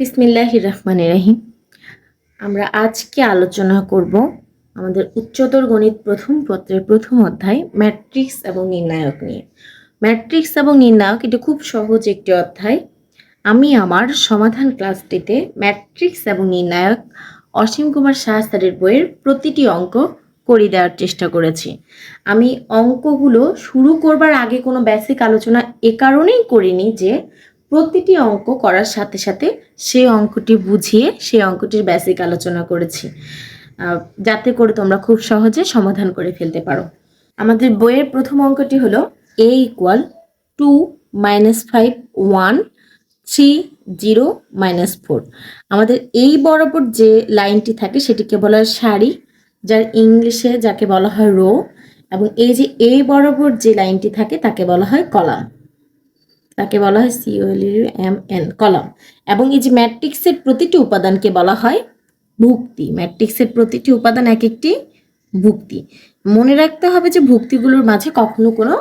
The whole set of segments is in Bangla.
বিসমিল্লাহ রহমান রাহিম। আমরা আজকে আলোচনা করব আমাদের উচ্চতর গণিত প্রথম পত্রের প্রথম অধ্যায় ম্যাট্রিক্স এবং নির্ণায়ক নিয়ে। ম্যাট্রিক্স এবং নির্ণায়ক এটা খুব সহজ একটি অধ্যায়। আমি আমার সমাধান ক্লাসটিতে ম্যাট্রিক্স এবং নির্ণায়ক অসীম কুমার শাহ স্যারের বইয়ের প্রতিটি অঙ্ক করে দেওয়ার চেষ্টা করেছি। আমি অঙ্কগুলো শুরু করবার আগে কোনো বেসিক আলোচনা এ কারণেই করিনি যে প্রতিটি অঙ্ক করার সাথে সাথে সেই অঙ্কটি বুঝিয়ে সেই অঙ্কটির বেসিক আলোচনা করেছি। যাতে করে তোমরা খুব সহজে সমাধান করে ফেলতে পারো। আমাদের বইয়ের প্রথম অঙ্কটি হলো A equal to minus five one three zero minus four আমাদের এই বরাবর যে লাইনটি থাকে সেটিকে বলা হয় সারি, যার ইংলিশে যাকে বলা হয় রো এবং এই যে এই বরাবর যে লাইনটি থাকে তাকে বলা হয় কলাম তাকে বলা হয় সিওএল এম এন কলাম। এবং এই যে ম্যাট্রিক্সের প্রতিটি উপাদানকে বলা হয় ভুক্তি। ম্যাট্রিক্সের প্রতিটি উপাদান এক একটি ভুক্তি। মনে রাখতে হবে যে ভুক্তিগুলোর মাঝে কখনো কোনো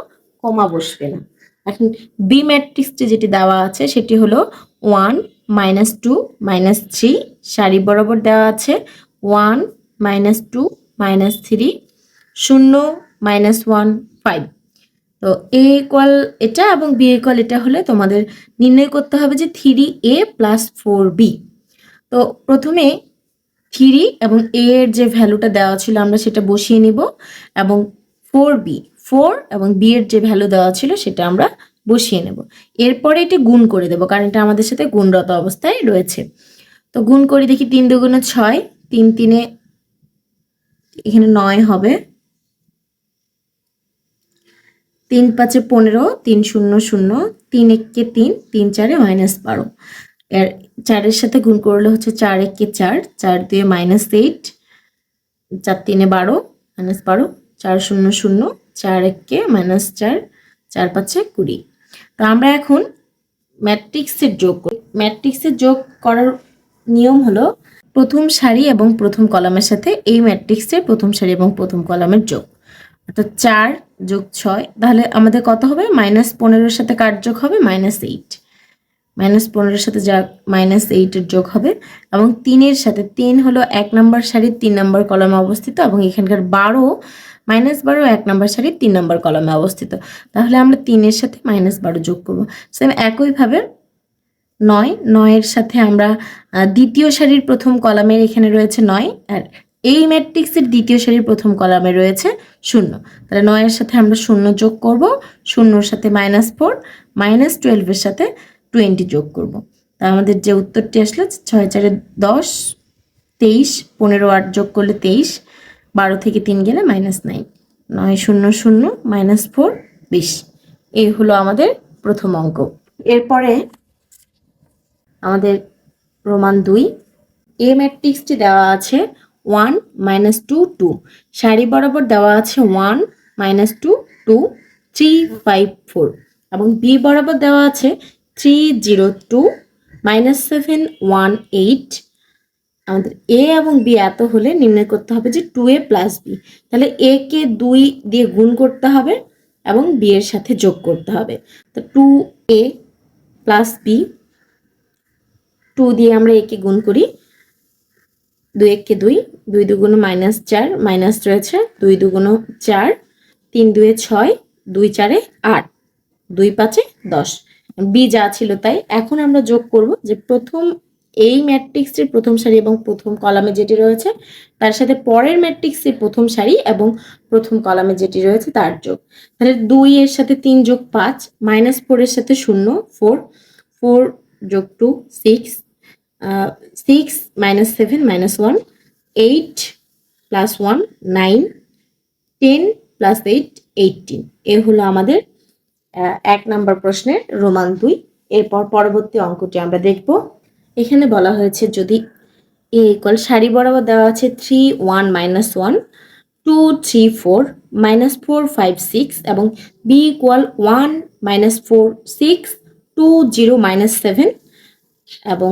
কমা বসবে না। এখন বি ম্যাট্রিক্সটি যেটি দেওয়া আছে সেটি হলো one minus two minus three সারি বরাবর দেওয়া আছে one minus two minus three শূন্য মাইনাস ওয়ান ফাইভ তো এ ইকুয়াল এটা এবং বি ইকুয়াল এটা হলে তোমাদের নির্ণয় করতে হবে যে three A plus four B তো প্রথমে থ্রি এবং এ এর যে ভ্যালুটা দেওয়া ছিল আমরা সেটা বসিয়ে নিব এবং ফোর বি ফোর এবং বি এর যে ভ্যালু দেওয়া ছিল সেটা আমরা বসিয়ে নেব। এরপরে এটি গুণ করে দেবো কারণ এটা আমাদের সাথে গুণরত অবস্থায় রয়েছে। তো গুণ করি দেখি তিন দুগুণে ছয়, তিন তিনে এখানে নয় হবে। তিন পাঁচে পনেরো, তিন শূন্য শূন্য, তিন এককে তিন তিন চারে মাইনাস বারো। এর চারের সাথে গুণ করলে হচ্ছে চার এককে চার চার দুয়ে মাইনাস এইট, চার তিনে বারো, মাইনাস বারো, চার শূন্য শূন্য, চার এককে মাইনাস চার চার পাঁচে কুড়ি। তো আমরা এখন ম্যাট্রিক্সের যোগ করি। ম্যাট্রিক্সের যোগ করার নিয়ম হলো প্রথম সারি এবং প্রথম কলামের সাথে এই ম্যাট্রিক্সের প্রথম সারি এবং প্রথম কলামের যোগ। অর্থাৎ চার যোগ ছয়, তাহলে আমাদের কত হবে? মাইনাস পনেরোর সাথে কার যোগ হবে? মাইনাস এইট মাইনাস পনেরোর সাথে যা মাইনাস এইটের যোগ হবে, এবং তিনের সাথে তিন হলো এক নম্বর সারির তিন নম্বর কলমে অবস্থিত, এবং এখানকার বারো মাইনাস বারো, এক নম্বর সারির তিন নম্বর কলমে অবস্থিত। তাহলে আমরা তিনের সাথে মাইনাস বারো যোগ করব। সেম একইভাবে নয়, নয়ের সাথে আমরা দ্বিতীয় সারির প্রথম কলামের এখানে রয়েছে নয়, আর এই ম্যাট্রিক্সের দ্বিতীয় সারির প্রথম কলামে রয়েছে শূন্য। তাহলে নয়ের সাথে আমরা শূন্য যোগ করব, শূন্যর সাথে মাইনাস ফোর মাইনাস টুয়েলভের সাথে টোয়েন্টি যোগ করব। তা আমাদের যে উত্তরটি আসলো, ছয় চারে দশ, তেইশ, পনেরো আট যোগ করলে তেইশ, বারো থেকে তিন গেলে মাইনাস নাইন নয় শূন্য শূন্য মাইনাস ফোর বিশ। এই হলো আমাদের প্রথম অঙ্ক। এরপরে আমাদের রোমান দুই। এ ম্যাট্রিক্সটি দেওয়া আছে ওয়ান মাইনাস টু টু সারি বরাবর দেওয়া আছে one minus two two three five four এবং বি বরাবর দেওয়া আছে three zero two minus seven one eight আমাদের এ এবং বি এত হলে নির্ণয় করতে হবে যে টু এ প্লাস বি তাহলে এ কে দুই দিয়ে গুণ করতে হবে এবং বি এর সাথে যোগ করতে হবে। তো two A plus B two দিয়ে আমরা একে গুণ করি। দুই এককে দুই দুই দুগুণ মাইনাস চার মাইনাস রয়েছে দুই দুগুণ চার, তিন দুয়ে ছয়, দুই চারে আট, দুই পাঁচে দশ। বি যা ছিল তাই। এখন আমরা যোগ করব যে প্রথম এই ম্যাট্রিক্সটির প্রথম সারি এবং প্রথম কলামে যেটি রয়েছে, তার সাথে পরের ম্যাট্রিক্সের প্রথম সারি এবং প্রথম কলামে যেটি রয়েছে, তার যোগ। তাহলে দুই এর সাথে তিন যোগ পাঁচ মাইনাস ফোরের সাথে শূন্য ফোর ফোর যোগ two six six minus seven minus one eight plus one nine ten plus eight eighteen A হলো আমাদের এক নম্বর প্রশ্নের রোমান দুই। এরপর পরবর্তী অঙ্কটি আমরা দেখব। এখানে বলা হয়েছে যদি এ ইকুয়াল সারি বরাবর দেওয়া আছে three one minus one two three four minus four five six এবং B equal one minus four six two zero minus seven এবং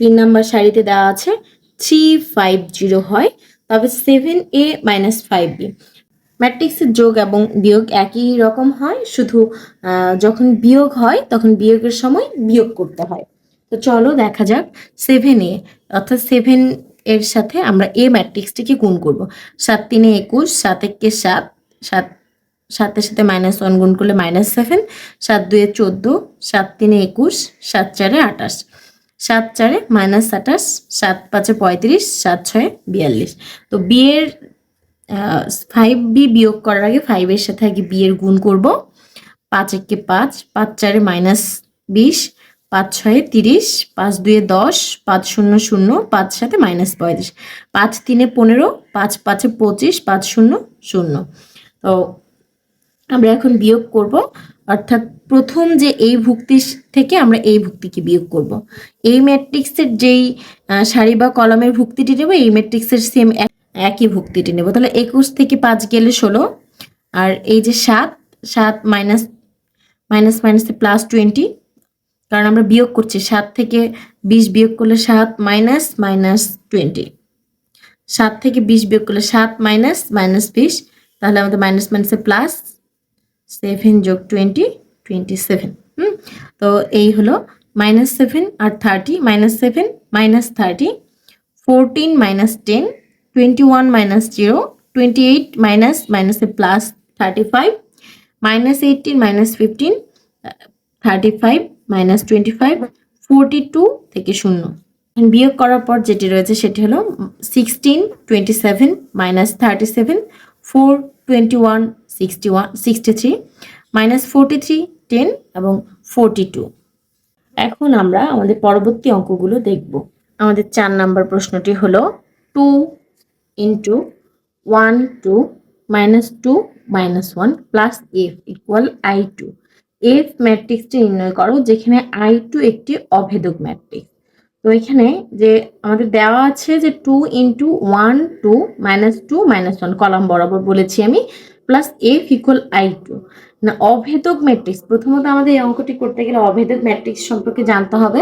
তিন নম্বর সারিতে দেওয়া আছে থ্রি ফাইভ জিরো হয়, তবে seven A minus five B ম্যাট্রিক্সের যোগ এবং বিয়োগ একই রকম হয়, শুধু যখন বিয়োগ হয়, তখন বিয়োগের সময় বিয়োগ করতে হয়। তো চলো দেখা যাক সেভেন এ অর্থাৎ সেভেন এর সাথে আমরা এ ম্যাট্রিক্সটিকে গুণ করব। সাত তিনে একুশ, সাত একে সাত সাত, সাতের সাথে মাইনাস ওয়ান গুণ করলে মাইনাস সেভেন সাত দুয়ে চোদ্দ, সাত তিনে একুশ, সাত চারে আঠাশ। সাত চারে মাইনাস আঠাশ, সাত পাঁচে পঁয়ত্রিশ, সাত ছয়ে বিয়াল্লিশ। তো বিয়ের ফাইভ বি বিয়োগ করার আগে ফাইভের সাথে আগে বিয়ের গুণ করব। পাঁচ একে পাঁচ পাঁচ চারে মাইনাস বিশ, পাঁচ ছয়ে তিরিশ, পাঁচ দুয়ে দশ, পাঁচ শূন্য শূন্য, পাঁচ সাথে মাইনাস পঁয়ত্রিশ। পাঁচ তিনে পনেরো, পাঁচ পাঁচে পঁচিশ, পাঁচ শূন্য শূন্য। তো আমরা এখন বিয়োগ করব। অর্থাৎ প্রথম যে এই ভুক্তি থেকে আমরা এই ভুক্তিকে বিয়োগ করব। এই ম্যাট্রিক্সের যেই সারি বা কলমের ভুক্তিটি নেব, এই ম্যাট্রিক্সের সেম একই ভুক্তিটি নেব। তাহলে একুশ থেকে পাঁচ গেলে ষোলো, আর এই যে সাত সাত মাইনাস মাইনাস মাইনাসে প্লাস টোয়েন্টি কারণ আমরা বিয়োগ করছি, সাত থেকে বিশ বিয়োগ করলে সাত মাইনাস মাইনাস টোয়েন্টি সাত থেকে বিশ বিয়োগ করলে সাত মাইনাস মাইনাস বিশ, তাহলে আমাদের মাইনাস মাইনাসে প্লাস সেভেন যোগ টোয়েন্টি টোয়েন্টি সেভেন। হুম? তো এই হলো মাইনাস সেভেন আর thirty minus seven minus thirty fourteen minus ten twenty one minus zero twenty eight minus মাইনাসে plus thirty five minus eighteen minus fifteen thirty five minus twenty five forty two থেকে শূন্য। বিয়োগ করার পর যেটি রয়েছে সেটি হলো sixteen twenty seven minus thirty seven four twenty one sixty one sixty three minus forty three ten এবং ফোরটি টু এখন আমরা আমাদের পরবর্তী অঙ্কগুলো দেখব। আমাদের চার নাম্বার প্রশ্নটি হলো two into one two minus two minus one plus F equal I two F ম্যাট্রিক্সটি নির্ণয় করো, যেখানে আই টু একটি অভেদক ম্যাট্রিক্স তো এখানে যে আমাদের দেওয়া আছে যে two into one two minus two minus one column বরাবর বলেছি আমি। Plus F equal I two না, অভেদক ম্যাট্রিক্স প্রথমত আমাদের এই অঙ্কটি করতে গেলে অভেদক ম্যাট্রিক্স সম্পর্কে জানতে হবে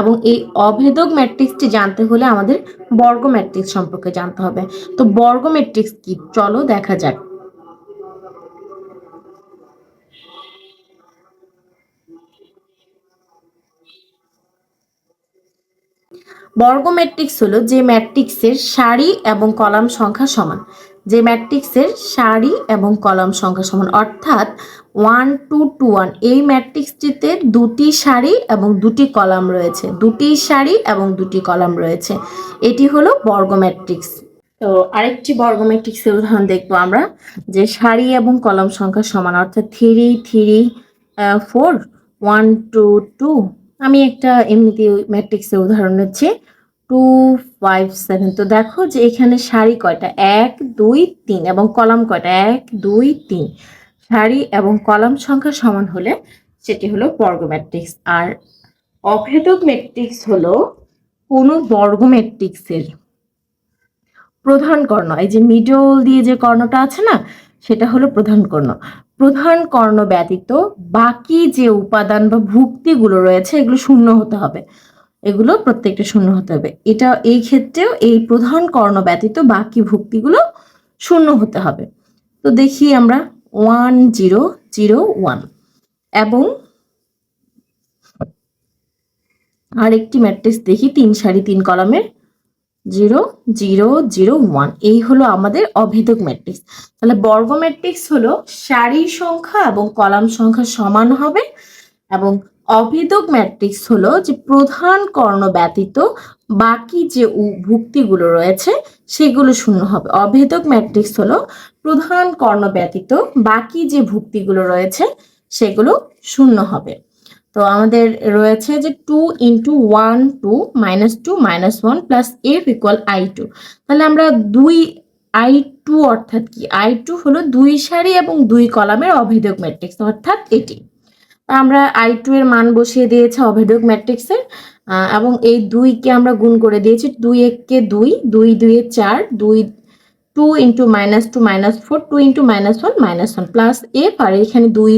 এবং এই অভেদক ম্যাট্রিক্সটি জানতে হলে আমাদের বর্গ ম্যাট্রিক্স সম্পর্কে জানতে হবে। তো বর্গ ম্যাট্রিক্স কি? চলো দেখা যাক। বর্গ ম্যাট্রিক্স হলো যে ম্যাট্রিক্সের সারি এবং কলাম সংখ্যা সমান। যে ম্যাট্রিক্সের সারি এবং কলাম সংখ্যা সমান, অর্থাৎ ওয়ান টু টু ওয়ান এই ম্যাট্রিক্সটিতে দুটি সারি এবং দুটি কলাম রয়েছে। দুটি সারি এবং দুটি কলাম রয়েছে। এটি হলো বর্গ ম্যাট্রিক্স। তো আরেকটি বর্গ ম্যাট্রিক্সের উদাহরণ দেখব আমরা, যে সারি এবং কলাম সংখ্যা সমান, অর্থাৎ three three four one two two আমি একটা এমনিতে ম্যাট্রিক্সের উদাহরণ নিচ্ছি। টু ফাইভ সেভেন তো দেখো যে এখানে শাড়ি কয়টা? এক, দুই, তিন এবং কলাম কয়টা? এক, দুই, তিন। শাড়ি এবং কলাম সংখ্যা সমান হলে সেটি হলো বর্গ ম্যাট্রিক্স আর অভেদক ম্যাট্রিক্স হলো কোনো বর্গ ম্যাট্রিক্সের প্রধান কর্ণ। এই যে মিডল দিয়ে যে কর্ণটা আছে না, সেটা হলো প্রধান কর্ণ। প্রধান কর্ণ ব্যতীত বাকি যে উপাদান বা ভুক্তিগুলো রয়েছে, এগুলো শূন্য হতে হবে। এগুলো প্রত্যেকটা শূন্য হতে হবে। এটা এই ক্ষেত্রেও এই প্রধান কর্ণ ব্যতীত বাকি ভুক্তিগুলো শূন্য হতে হবে। তো দেখি আমরা ওয়ান জিরো জিরো ওয়ান এবং আরেকটি ম্যাট্রিক্স দেখি তিন সারি তিন কলামের জিরো জিরো জিরো ওয়ান এই হলো আমাদের অভেদক ম্যাট্রিক্স তাহলে বর্গ ম্যাট্রিক্স হলো সারি সংখ্যা এবং কলাম সংখ্যা সমান হবে এবং অভেদক ম্যাট্রিক্স হলো যে প্রধান কর্ণ ব্যতীত বাকি যে ভুক্তিগুলো রয়েছে, সেগুলো শূন্য হবে। অভেদক ম্যাট্রিক্স হলো প্রধান কর্ণ ব্যতীত বাকি যে ভুক্তিগুলো রয়েছে, সেগুলো শূন্য হবে। তো আমাদের রয়েছে যে two into one two minus two minus one plus F equal I two তাহলে আমরা দুই আই টু অর্থাৎ কি? আই টু হলো দুই সারি এবং দুই কলামের অভেদক ম্যাট্রিক্স, অর্থাৎ এটি। আমরা আই টু এর মান বসিয়ে দিয়েছি অভেদক ম্যাট্রিক্সের এবং এই দুইকে আমরা গুণ করে দিয়েছি দুই এককে দুই দুই দুইয়ে চার, দুই two into minus two minus four, two into minus one minus one plus F আর এখানে দুই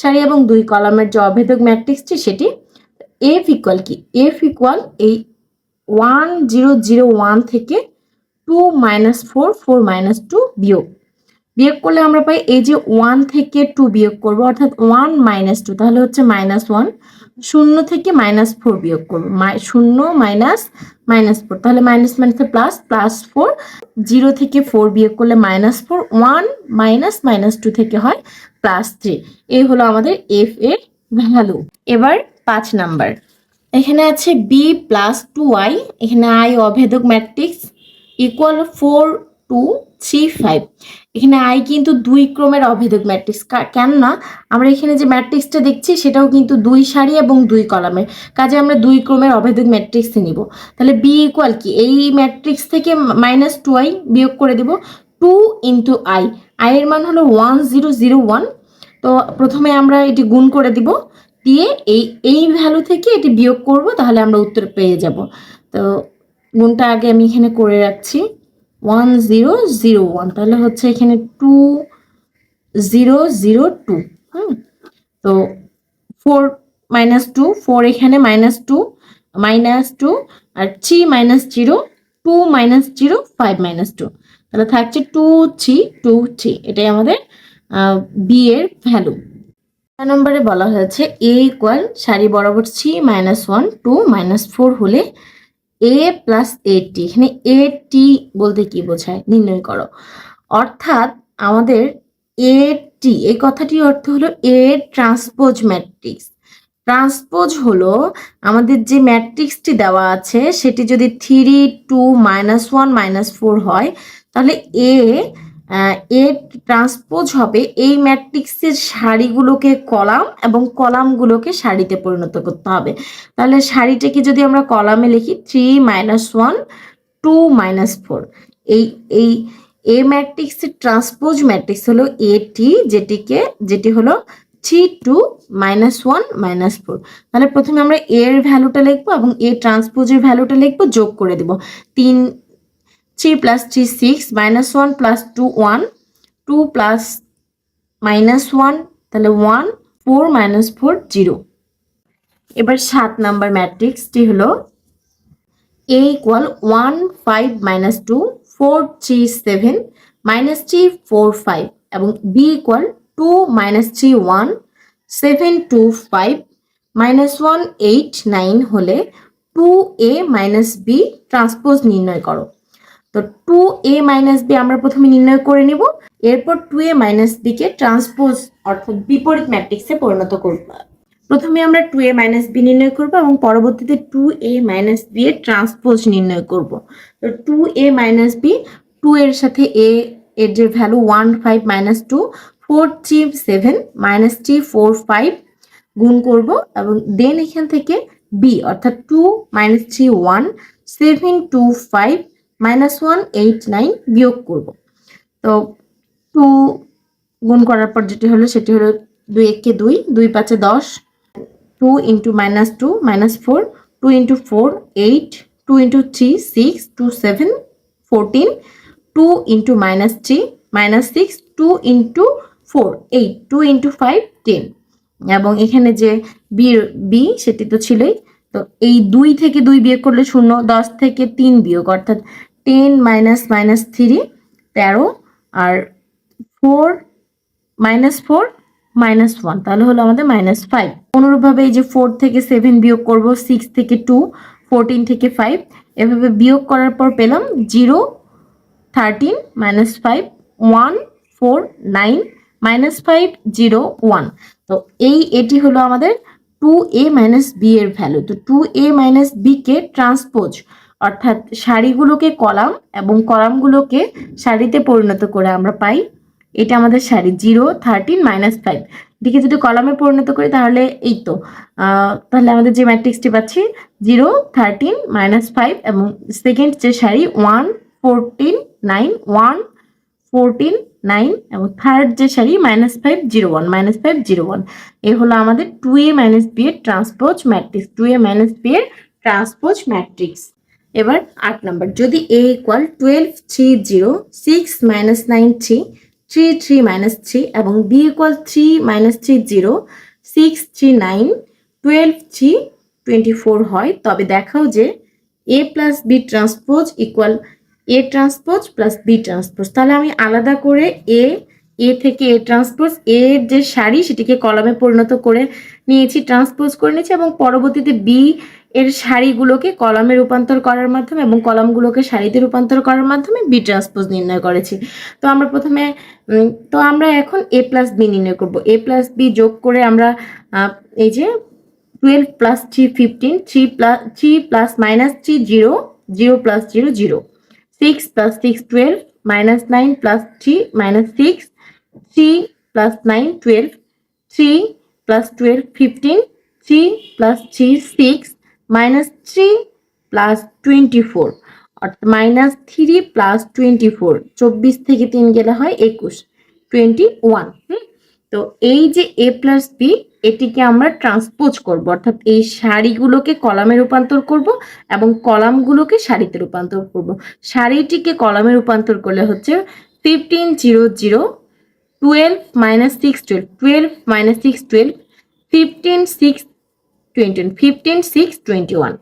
সারি এবং দুই কলামের যে অভেদক ম্যাট্রিক্সটি সেটি এফ ইকুয়াল কি? এফ ইকুয়াল এই ওয়ান জিরো জিরো ওয়ান থেকে two minus four four minus two বিয়োগ। বিয়োগ করলে আমরা পাই এই যে ওয়ান থেকে টু বিয়োগ করব, অর্থাৎ ওয়ান মাইনাস টু তাহলে হচ্ছে মাইনাস ওয়ান শূন্য থেকে মাইনাস ফোর বিয়োগ করব। শূন্য মাইনাস মাইনাস ফোর তাহলে মাইনাস মাইনাসে প্লাস প্লাস ফোর জিরো থেকে ফোর বিয়োগ করলে minus four one minus minus two থেকে হয় প্লাস থ্রি এই হলো আমাদের এফ এর ভ্যালু এবার পাঁচ নাম্বার। এখানে আছে বি প্লাস টু আই এখানে I অভেদক matrix equal four two three five. এখানে আই কিন্তু দুই ক্রমের অভেদক ম্যাট্রিক্স। কেননা আমরা এখানে যে ম্যাট্রিক্সটা দেখছি সেটাও কিন্তু দুই সারি এবং দুই কলামের। কাজে আমরা দুই ক্রমের অভেদক ম্যাট্রিক্স নিব। তাহলে বি ইকুয়াল কি? এই ম্যাট্রিক্স থেকে মাইনাস টু আই বিয়োগ করে দেব। টু ইন্টু আই এর মান হলো ওয়ান জিরো জিরো ওয়ান তো প্রথমে আমরা এটি গুণ করে দিব। দিয়ে এই এই ভ্যালু থেকে এটি বিয়োগ করব। তাহলে আমরা উত্তর পেয়ে যাব। তো গুণটা আগে আমি এখানে করে রাখছি। ওয়ান জিরো জিরো ওয়ান তাহলে হচ্ছে এখানে টু জিরো জিরো টু হুম? তো ফোর মাইনাস টু ফোর এখানে মাইনাস টু মাইনাস টু আর three minus zero two minus zero five minus two তাহলে থাকছে টু থ্রি টু থ্রি এটাই আমাদের বি এর ভ্যালু চার নম্বরে বলা হয়েছে এ ইকুয়াল সারি বরাবর three minus one two minus four হলে এ প্লাস এটি এখানে এটি বলতে কি বোঝায়? নির্ণয় করো। অর্থাৎ আমাদের এ টি এই কথাটির অর্থ হলো এ ট্রান্সপোজ ম্যাট্রিক্স ট্রান্সপোজ হলো আমাদের যে ম্যাট্রিক্সটি দেওয়া আছে, সেটি যদি three two minus one minus four হয়, তাহলে এ এ ট্রান্সপোজ হবে এই ম্যাট্রিক্সের সারিগুলোকে কলাম এবং কলামগুলোকে সারিতে পরিণত করতে হবে। তাহলে সারিটাকে যদি আমরা কলামে লিখি three minus one two minus four এই এই এ ম্যাট্রিক্সের ট্রান্সপোজ ম্যাট্রিক্স হলো এটি যেটিকে, যেটি হলো three two minus one minus four তাহলে প্রথমে আমরা এর ভ্যালুটা লিখব এবং এ ট্রান্সপোজের ভ্যালুটা লিখব, যোগ করে দিব। তিন three plus three six minus one plus two one two plus minus one তাহলে one four minus four zero এবার সাত নাম্বার ম্যাট্রিক্সটি হলো A equal one five minus two four three seven minus three four five এবং B equal two minus three one seven two five minus one eight nine হলে two A minus B transpose নির্ণয় করো। তো টু এ মাইনাস বি আমরা প্রথমে নির্ণয় করে নিব, এরপর টু এ মাইনাস বি কে ট্রান্সপোজ অর্থাৎ বিপরীত ম্যাট্রিক্সে পরিণত করব। প্রথমে আমরা টু এ মাইনাস বি নির্ণয় করব এবং পরবর্তীতে টু এ মাইনাস বি এর ট্রান্সপোজ নির্ণয় করব। তো two A minus B two এর সাথে এ এর যে value one five minus two four three seven minus three four five গুণ করব এবং দেন এখান থেকে বি অর্থাৎ two minus three one seven two five minus one eight nine বিয়োগ করব। তো টু গুণ করার পর যেটি হলো সেটি হলো দুই একে দুই দুই পাঁচে দশ two into minus two minus four two into four eight two into three six two seven fourteen two into minus three minus six two into four eight two into five ten এবং এখানে যে বি বি সেটি তো ছিলই। তো এই দুই থেকে দুই বিয়োগ করলে শূন্য, দশ থেকে তিন বিয়োগ, অর্থাৎ টেন মাইনাস মাইনাস থ্রি তেরো আর four minus four minus one, তাহলে হলো আমাদের মাইনাস ফাইভ। অনুরূপভাবে এই যে ফোর থেকে সেভেন বিয়োগ করব, সিক্স থেকে টু, ফোরটিন থেকে ফাইভ, এভাবে বিয়োগ করার পর পেলাম zero, thirteen minus five, one, four, nine, minus five, zero, one. তো এই এটি হলো আমাদের টু এ মাইনাস বি এর ভ্যালু। তো টু এ মাইনাস বি কে ট্রান্সপোজ অর্থাৎ শাড়িগুলোকে কলাম এবং কলামগুলোকে শাড়িতে পরিণত করে আমরা পাই। এটা আমাদের শাড়ি জিরো থার্টিন মাইনাস ফাইভ দিকে যদি কলামে পরিণত করি তাহলে এই তো। তাহলে আমাদের যে ম্যাট্রিক্সটি পাচ্ছি জিরো থার্টিন মাইনাস ফাইভ এবং সেকেন্ড যে sari one fourteen nine one fourteen nine এবং থার্ড যে sari minus five zero one minus five zero one এ হলো আমাদের টু এ মাইনাস বি এর transpose matrix two A minus B এর ট্রান্সপোজ ম্যাট্রিক্স এবার আট নাম্বার, যদি A equal twelve three zero six minus nine three three three minus three এবং B equal three minus three zero six three nine twelve three twenty four হয়, তবে দেখাও যে A plus B transpose equal A transpose plus B transpose তাহলে আমি আলাদা করে এ এ থেকে এ ট্রান্সপোজ এর যে শাড়ি সেটিকে কলমে পরিণত করে নিয়েছি ট্রান্সপোজ করে নিয়েছি এবং পরবর্তীতে বি এর সারিগুলোকে কলামে রূপান্তর করার মাধ্যমে এবং কলামগুলোকে সারিতে রূপান্তর করার মাধ্যমে বি ট্রান্সপোজ নির্ণয় করেছি। তো আমরা প্রথমে তো আমরা এখন এ প্লাস বি নির্ণয় করব। এ প্লাস বি যোগ করে আমরা এই যে twelve plus three fifteen three plus three plus minus three zero zero plus zero zero six plus six twelve minus nine plus three minus six three plus nine twelve three plus twelve fifteen three plus three six minus three plus twenty four অর্থাৎ minus three plus twenty four চব্বিশ থেকে তিন গেলে হয় একুশ টোয়েন্টি ওয়ান তো এই যে এ প্লাস বি এটিকে আমরা ট্রান্সপোজ করব, অর্থাৎ এই সারিগুলোকে কলামে রূপান্তর করব এবং কলামগুলোকে সারিতে রূপান্তর করব। সারিটিকে কলামে রূপান্তর করলে হচ্ছে fifteen zero zero twelve minus six twelve twelve minus six twelve fifteen six twenty fifteen six twenty one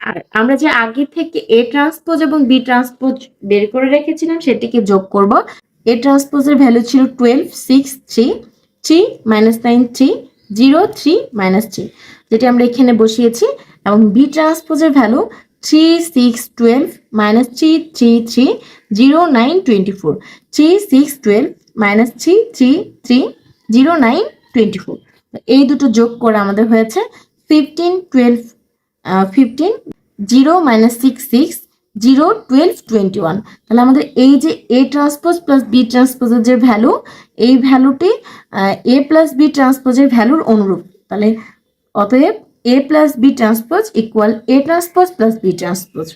আর আমরা যে আগে থেকে এ ট্রান্সপোজ এবং বি ট্রান্সপোজ বের করে রেখেছিলাম, সেটিকে যোগ করব। এ ট্রান্সপোজের ভ্যালু ছিল twelve six three three minus nine three zero three minus three যেটি আমরা এখানে বসিয়েছি। এবং B ট্রান্সপোজের value three six twelve minus three three three zero nine twenty four three six twelve minus three three three zero nine twenty four এই দুটো যোগ করে আমাদের হয়েছে fifteen twelve fifteen zero minus six six zero twelve twenty one তাহলে আমাদের এই যে এ ট্রান্সপোজ প্লাস বি ট্রান্সপোজের যে ভ্যালু এই ভ্যালুটি এ প্লাস বি ট্রান্সপোজের ভ্যালুর অনুরূপ। তাহলে অতএব A plus B transpose equal A transpose plus B transpose